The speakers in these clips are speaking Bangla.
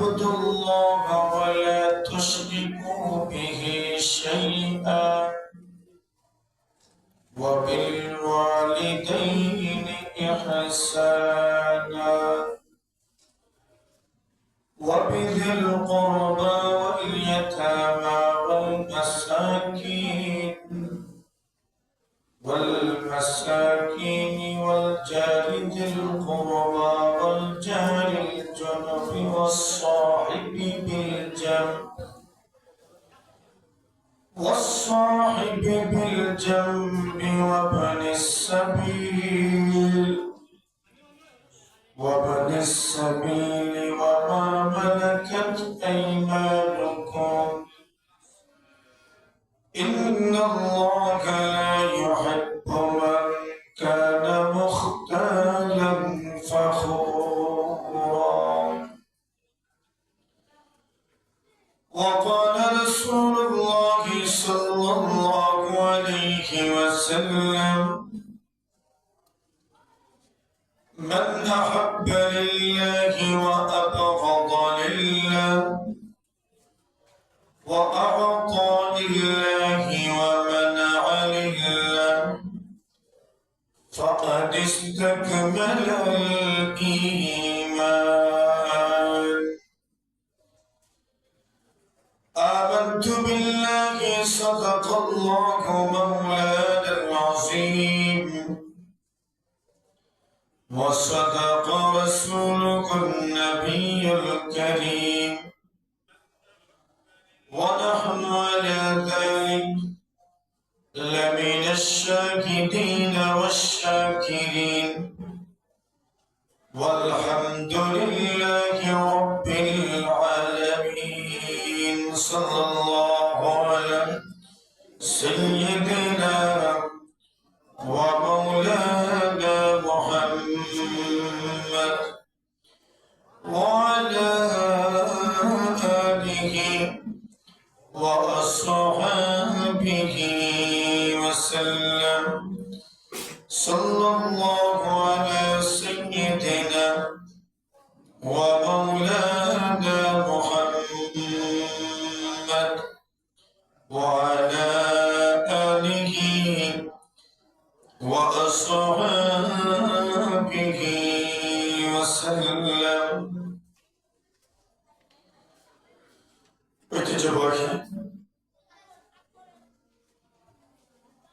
واعبدوا الله ولا تشركوا به والصاحب بالجنب وسلم. من أحب لله وأبغض لله وأعطى لله ومنع لله فقد استكمل الإيمان. آمنت بالله صدق الله مولانا العظيم وصدق رسولك النبي الكريم آله وأصحابه وسلم صلى الله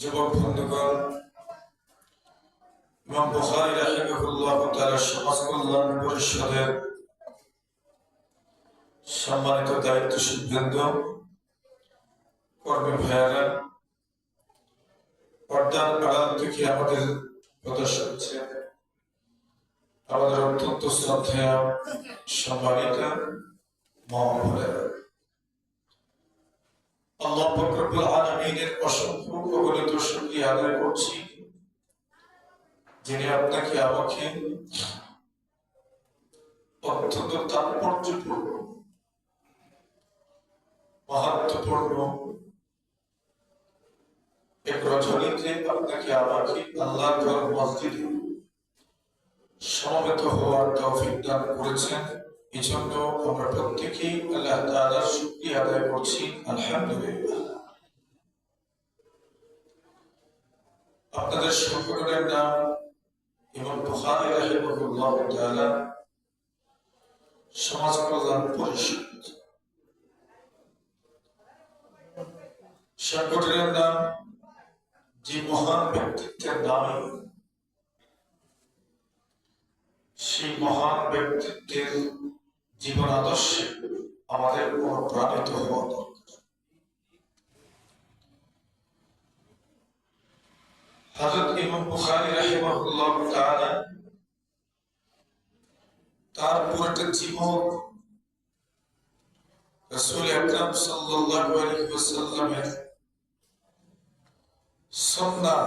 যুবক বন্ধুগণ, ইমাম বুখারী রাহিমাহুল্লাহ তাআলা সমাজ কল্যাণ পরিষদের সম্মানিত দায়িত্বশীল বৃন্দ, কর্মী ভাইয়ারা, পর্দার আড়াল থেকে আমাদের শুনছেন আমাদের অত্যন্ত শ্রদ্ধেয়, সম্মানিত মহাভরেরা আল্লাহ করছি। যিনি আপনাকে আমাকে আপনাকে আমাকে আল্লাহ ঘর সমবেত হওয়ার তৌফিক দান করেছেন। এই আমরা প্রত্যেকেই আল্লাহ তাআলার শুকরিয়া আদায় করছি, আলহামদুলিল্লাহ। আপনাদের সকলের নাম ইমাম বুখারী রাহিমাহুল্লাহ তাআলা, সমাজ কল্যাণ পরিষদ। সংগঠনের নাম যে মহান ব্যক্তিত্বের নামে, সেই মহান ব্যক্তিত্বের জীবন আদর্শে আমাদের অনুপ্রাণিত হওয়া হযরত ইমাম বুখারী রাহিমাহুল্লাহ তাআলা তার পুরোটা জীবন রাসূল আকরাম সাল্লাল্লাহু আলাইহি ওয়াসাল্লামের সুন্নাহ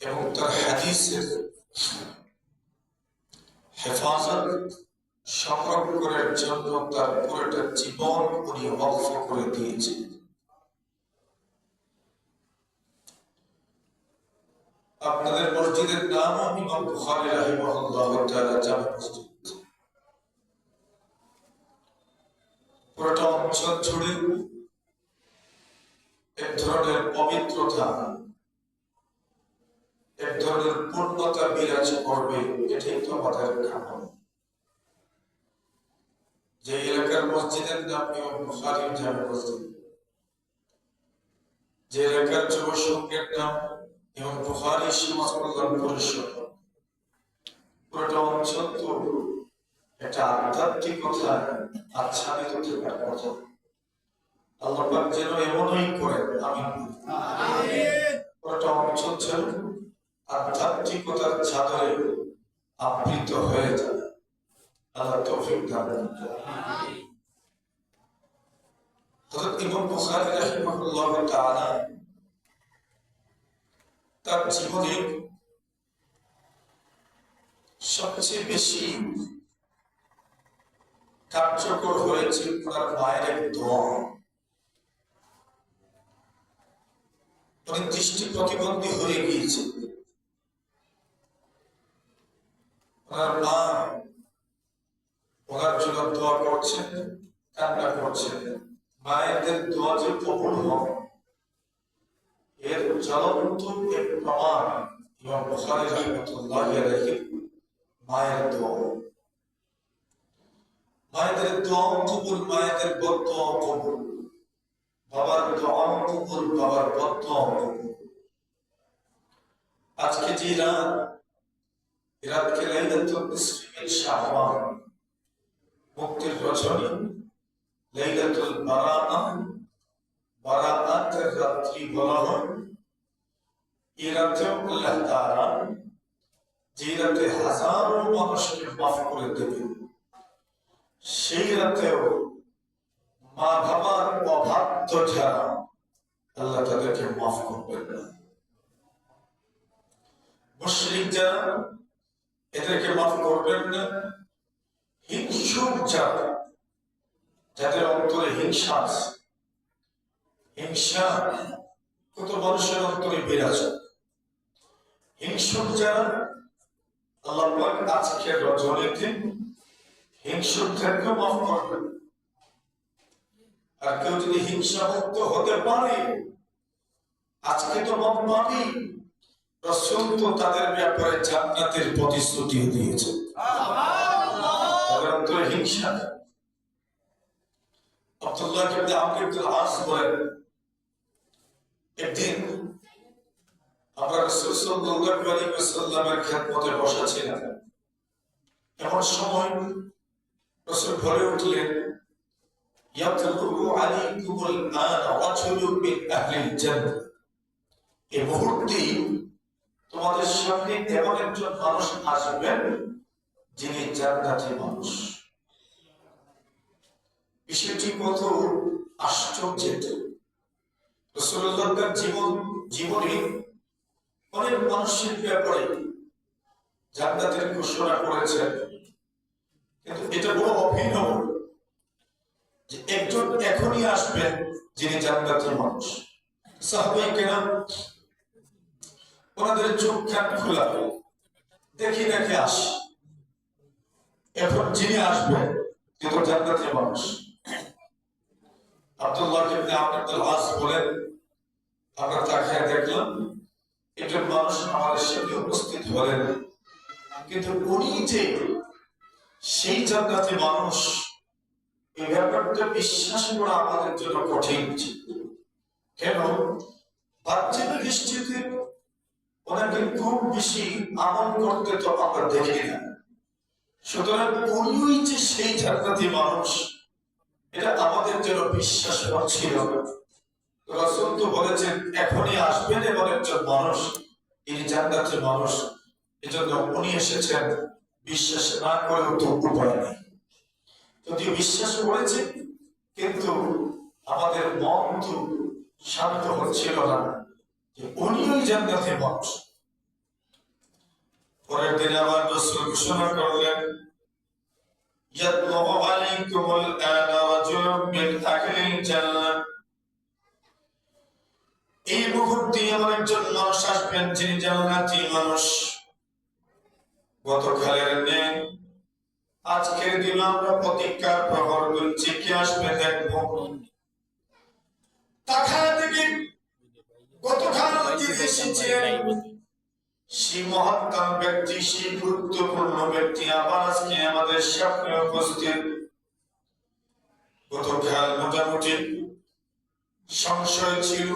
এবং তার হাদিসের হেফাজত জন্য তার পুরোটা জীবন উনি ওয়াকফ করে দিয়েছেন আপনাদের মসজিদের ইমাম রাহিমাহুল্লাহ তাআলা জামে মসজিদ। পুরোটা অঞ্চল জুড়ে এক ধরনের পবিত্রতা, এক ধরনের পূর্ণতা বিরাজ করবে, এটাই তো আমাদের কামনা। যে এলাকার জামে মসজিদ যে এলাকার যুব সংঘের নাম বুখারী সমাজ কল্যাণ পরিষদ। পুরোটা অঞ্চল তো একটা আচ্ছাদিত থাকার কথা আল্লাহ পাক যেন এমনই করেন আমি পুরোটা অঞ্চল যেন আধ্যাত্মিকতার চাদরে আবৃত হয়ে যায়। আল্লাহ তৌফিক দান হযরত ইমাম বুখারী রাহিমাহুল্লাহ তাআলা তার জীবনে সবচেয়ে বেশি কার্যকর হয়েছে তার মায়ের দোয়া। উনি দৃষ্টি প্রতিবন্ধী হয়ে গিয়েছে। ওনার মা ওনার জন্য দোয়া করছেন, কান্না করছেন। মায়েদের দোয়া যে কবুল হবে, এর জ্বলন্ত এক প্রমাণ ইমাম বুখারী রাহমাতুল্লাহ আলাইহি মায়ের দোয়া। মায়েদের দোয়া কবুল, মায়েদের বদদোয়া কবুল। বাবার দোয়া কবুল, বাবার বদদোয়া কবুল। আজকে যে রাত রাতকে লাইলাতুল নিসফি মিন শাবান মুক্তির রজনী লাইলাতুল বারাআ বারাআতের রাত্রি বলা হয়। এই রাতেও আল্লাহ তাআলা যে রাতে হাজারো মানুষকে মাফ করে দেবে সেই রাতেও মা বাবার অবাধ্য যারা, আল্লাহ তাদেরকে মাফ করবেন না। মুশরিক যারা, এদেরকে মাফ করবেন না। হিংসুক যারা যাদের অন্তরে হিংসা আছে, হিংসা কত মানুষের অন্তরে বিরাজ হিংসুক যারা আল্লাহ হিংসুকদেরকে মাফ করবেন। আর কেউ যদি হিংসা মুক্ত হতে পারে, আজকে তো মাফ পাবি রসুল তো তাদের ব্যাপারে জান্নাতের প্রতিশ্রুতি দিয়েছে তাদের হিংসা। আব্দুল্লাহ ইবনে আমর ইবনে আস বলেন একদিন আমরা রাসূল সাল্লাল্লাহু আলাইহি ওয়াসাল্লামের খেদমতে বসা ছিলাম এমন সময় রাসূল বলে উঠলেন ইয়াতলু আলাইকুমুল আন রাজুলুম মিন এই মুহূর্তে তোমাদের সামনে এমন একজন মানুষ আসবেন যিনি জান্নাতি মানুষ। বিষয়টি কত আশ্চর্যের। রসুল্লাহ জীবন, জীবনে অনেক মানুষের ব্যাপারে জান্নাতের ঘোষণা করেছেন। কিন্তু এটা বড় অভিনব যে একজন এখনই আসবেন যিনি জান্নাতের মানুষ। সাহাবাই কেনা ওনাদের চোখ কান খোলা। দেখি দেখে আস। যিনি আসবে জান্নাতের মানুষ। আব্দুল্লাহ বলেন, আমরা তাকিয়ে দেখলাম, একজন মানুষ আমাদের সামনে উপস্থিত হলেন। কিন্তু উনি যে সেই জান্নাতে মানুষ এই ব্যাপারটা বিশ্বাস করা আমাদের জন্য কঠিন। কেন? বাহ্যিক দৃষ্টিতে ওনাকে খুব বেশি আমল করতে তো আমরা দেখি না। সুতরাং উনিই যে সেই জান্নাতি মানুষ। এটা আমাদের জন্য বিশ্বাস না রসুল তো বলেছেন, এখনই আসবেন এমন একজন মানুষ। এই জান্নাতের মানুষ। এজন্য উনি এসেছেন। বিশ্বাস না করেও তো উপায় নেই। যদিও বিশ্বাস করেছে, কিন্তু আমাদের মন তো শান্ত হচ্ছিল না যে উনি ওই জান্নাতে মানুষ। পরের দিন আবার রসুল ঘোষণা করলেন يطلب عليكم الآن رجل من أهل الجنة এই মুহূর্তে এমন একজন মানুষ আসবেন যিনি জান্নাতি মানুষ গতকালের নেই আজকের দিন আমরা প্রতিজ্ঞার প্রহর গুনছি কে আসবে দেখবো তাকায় দেখি গতকাল যিনি এসেছিলেন সেই মহাত্মা ব্যক্তি, সেই গুরুত্বপূর্ণ ব্যক্তি আবার আজকে আমাদের সামনে উপস্থিত। গতকাল মোটামুটি সংশয় ছিল।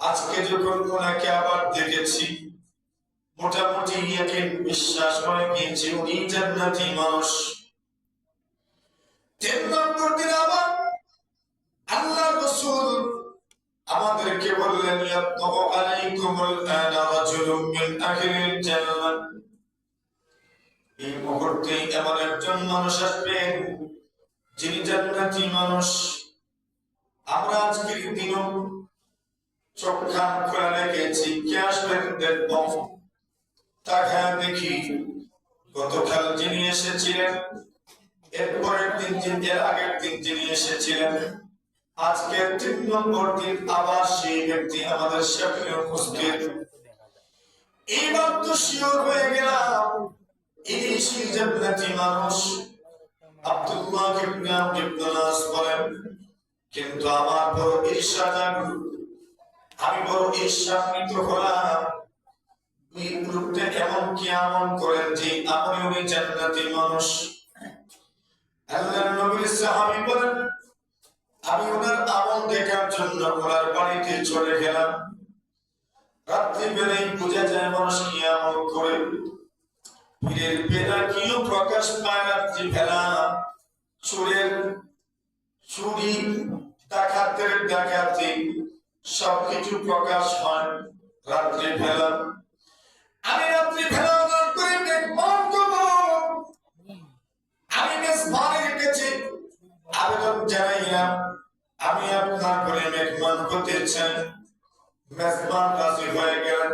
আজকে যখন ওনাকে আবার দেখেছি, মোটামুটি বিশ্বাস হয়ে গিয়েছে উনি জান্নাতি মানুষ। বললেন ইয়াত্তাবু আলাইকুমুল আনা রাজুলুম মিন আহলিল জান্নাহ এই মুহূর্তে এমন একজন মানুষ আসবেন যিনি জান্নাতি মানুষ। আমরা আজকের দিনও চোখ কান খোলা রেখেছি কে আসবেন, দেখব। তাকায় দেখি, গতকাল যিনি এসেছিলেন, এরপরের দিন যিনি আগের দিন যিনি এসেছিলেন আজকের তিন নম্বর আবার সেই ব্যক্তি আমাদের সামনে উপস্থিত। এইবার তো শিওর হয়ে গেলাম, ইনি সেই জান্নাতি মানুষ। আব্দুল্লাহ ইবনে আমর ইবনে বলেন, কিন্তু আমার বড় ঈর্ষা জাগলো আমি বড় ঈর্ষান্বিত হলাম। ওই লোকটা এমন কি আমল করেন যে আমি উনি জান্নাতি মানুষ? আল্লাহর নবীর সাহাবী বলেন আমি ওনার আমল চলে গেলাম। বোঝা যায় মানুষ করে। বেলা কিও প্রকাশ পায় রাত্রি বেলা। চোরের চুরি, ডাকাতের ডাকাতি, সবকিছু প্রকাশ হয় রাত্রি বেলা। আমি রাত্রি বেলা করে আমি বেশ ভালো আবেদন জানাইলাম। আমি আপনার ঘরে মেহমান হতে চাই। মেজবান রাজি হয়ে গেলেন।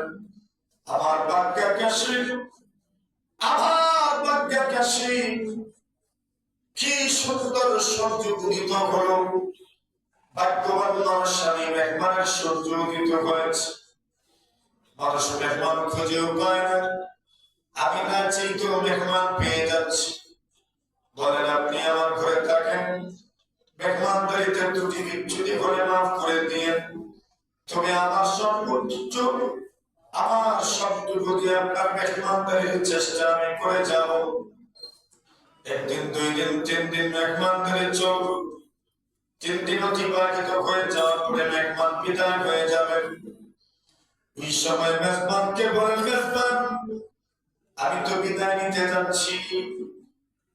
আমার বাক্যা কাশি। আমার বাক্যা কাশি। কি সুন্দর সূর্য উদিত হলো। ভাগ্যবান মানুষ, আমি মেহমানের সূর্য উদিত হয়েছে। মানুষ মেহমান খুঁজেও পায় না। আমি না চাইতেও মেহমান পেয়ে যাচ্ছি। বলেন আপনি আমার ঘরে থাকেন। মেহমানদারিতে ত্রুটি বিচ্ছুতি করে মাফ করে দিয়ে তবে আমার সর্বোচ্চ আমার সবটুকু দিয়ে আপনার মেহমানদারির চেষ্টা আমি করে যাব। একদিন, দুই দিন, তিন দিন মেহমানদারি চোখ তিন দিন অতিবাহিত হয়ে যাওয়ার পরে মেহমান বিদায় হয়ে যাবেন। এই সময় মেজবানকে বলেন মেজবান আমি তো বিদায় নিতে যাচ্ছি।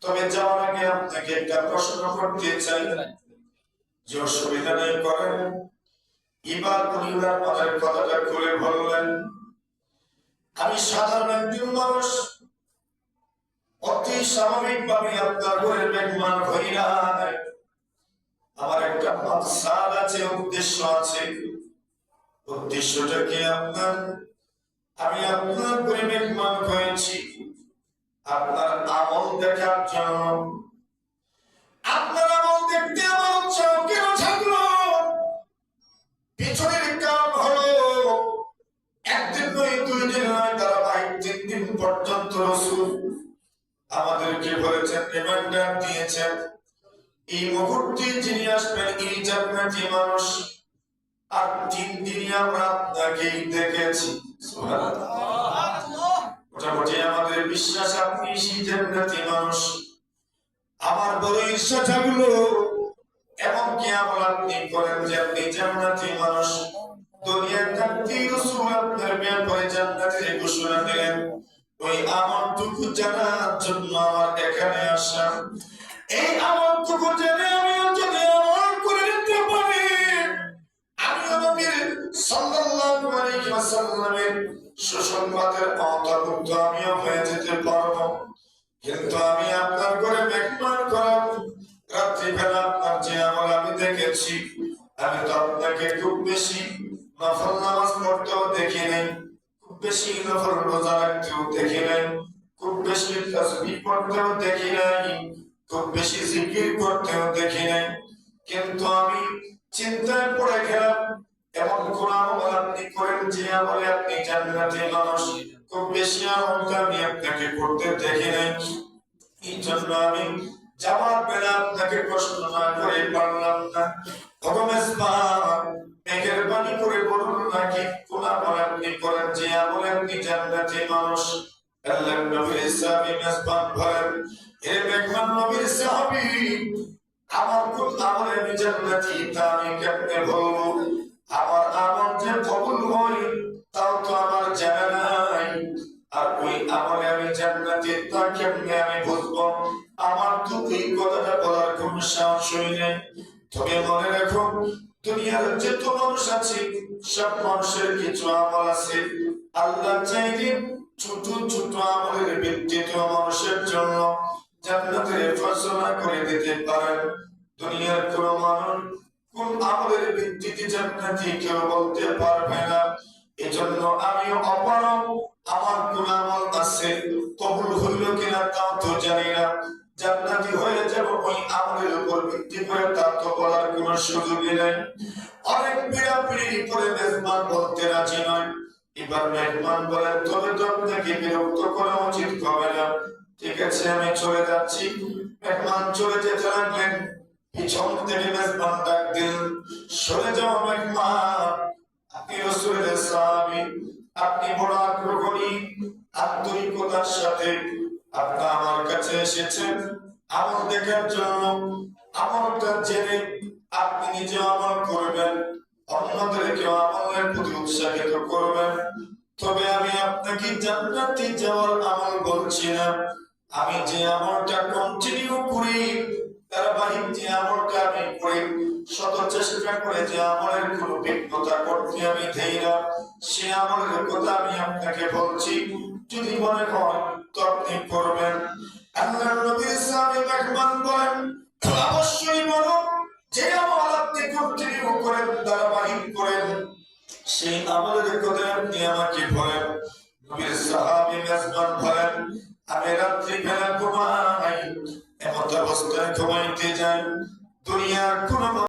তবে যাওয়ার আগে আপনাকে একটা প্রশ্ন করতে চাই। যে অসুবিধা নেই, করেন। এবার উনি ওনার কথাটা খুলে বললেন। আমি সাধারণ একজন মানুষ। অতি স্বাভাবিক ভাবে আপনার ঘরের মেহমান হই না। আমার একটা মাকসাদ আছে, উদ্দেশ্য আছে। উদ্দেশ্যটা কি আপনার? আমি আপনার ঘরে মেহমান হয়েছি। আপনার আমল দেখার জন্য। আপনার আমল দেখতে আমার উৎসাহ কেন থাকল পিছনের কারণ হলো একদিন নয়, দুই দিন নয় তারা বাইক তিন দিন পর্যন্ত রসুল আমাদেরকে বলেছেন রিমাইন্ডার দিয়েছেন। এই মুহূর্তে যিনি আসবেন, এই জান্নাতি মানুষ। আর তিন দিনই আমরা আপনাকেই দেখেছি। সুবহানাল্লাহ। আমিও হয়ে যেতে পারব কিন্তু আমি আপনার করে মেহমান করার রাত্রিবেলা আপনার যে আমল আমি দেখেছি, আমি তো আপনাকে খুব বেশি নফল নামাজ পড়তেও দেখি নাই, খুব বেশি নফল রোজা রাখতেও দেখি নাই, খুব বেশি তাসবিহ পড়তেও দেখি নাই, খুব বেশি জিকির করতেও দেখি নাই। কিন্তু আমি চিন্তায় পড়ে গেলাম এমন কোন আপনি করেন যে আমলে আপনি জান্নাতি মানুষ। খুব বেশি আপনাকে করতে দেখি নাই। এই জন্য আমি যাওয়ার বেলা আপনাকে প্রশ্ন না করে পারলাম না। মেঘের পানি করে বলুন নাকি আপনি করেন যে আমলে আপনি জান্নাতি মানুষ? আল্লাহ নবীর সাহাবী মেজবান বলেন হে মেঘমান নবীর সাহাবী, আমার কোন আমলে আমি জান্নাতি তা আমি কেমনে বলব মানুষ আছে, সব মানুষের কিছু আমল আছে। আল্লাহ ছোট ছোট আমলের ভিত্তিতে মানুষের জন্য জান্নাতের করে দিতে পারেন দুনিয়ার কোন মানুষ কোন আমলের ভিত্তিতে জান্নাতি কেউ বলতে পারবে না। এজন্য আমি অপারম আমার কোন আমল আছে, কবুল হইল কিনা তাও তো জানি না। জান্নাতি হয়ে যাব ওই আমলের উপর ভিত্তি করে কোনো সুযোগই নেই। অনেক মেহমান বলতে রাজি নয়। এবার মেহমান বলেন তবে তো আপনাকে বিরক্ত করা উচিত না ঠিক আছে, আমি চলে যাচ্ছি। চলে যেতে লাগলেন। পিছন থেকে মেজবান ডাক সরে যাও আপনি রসুলের সাহাবী, আপনি বড় আগ্রহী, আন্তরিকতার সাথে আপনি আমার কাছে এসেছেন, আমল দেখার জন্য। আমলটা জেনে আপনি নিজে আমল করবেন অন্যদেরকেও আমলের প্রতি উৎসাহিত করবেন। তবে আমি আপনাকে জান্নাতে যাওয়ার আমল বলছি না। আমি যে আমলটা কন্টিনিউ করি ধারাবাহিক যে আমলটা আমি করি, শত চেষ্টা করে যে আমলের কোন বিজ্ঞতা করতে আমি দেই না, সে আমলের কথা আমি আপনাকে বলছি। যদি মনে হয় তো আপনি করবেন আল্লাহ মেহমান বলেন অবশ্যই যে আপনি কন্টিনিউ করেন, ধারাবাহিক করেন সেই আমলের কথা আপনি আমাকে বলেন। নবীর সাহাবী মেজবান বলেন, আমি রাত্রি বেলা ঘুমাই, এমত অবস্থায় ঘুমাইতে যাই, দুনিয়ার কোন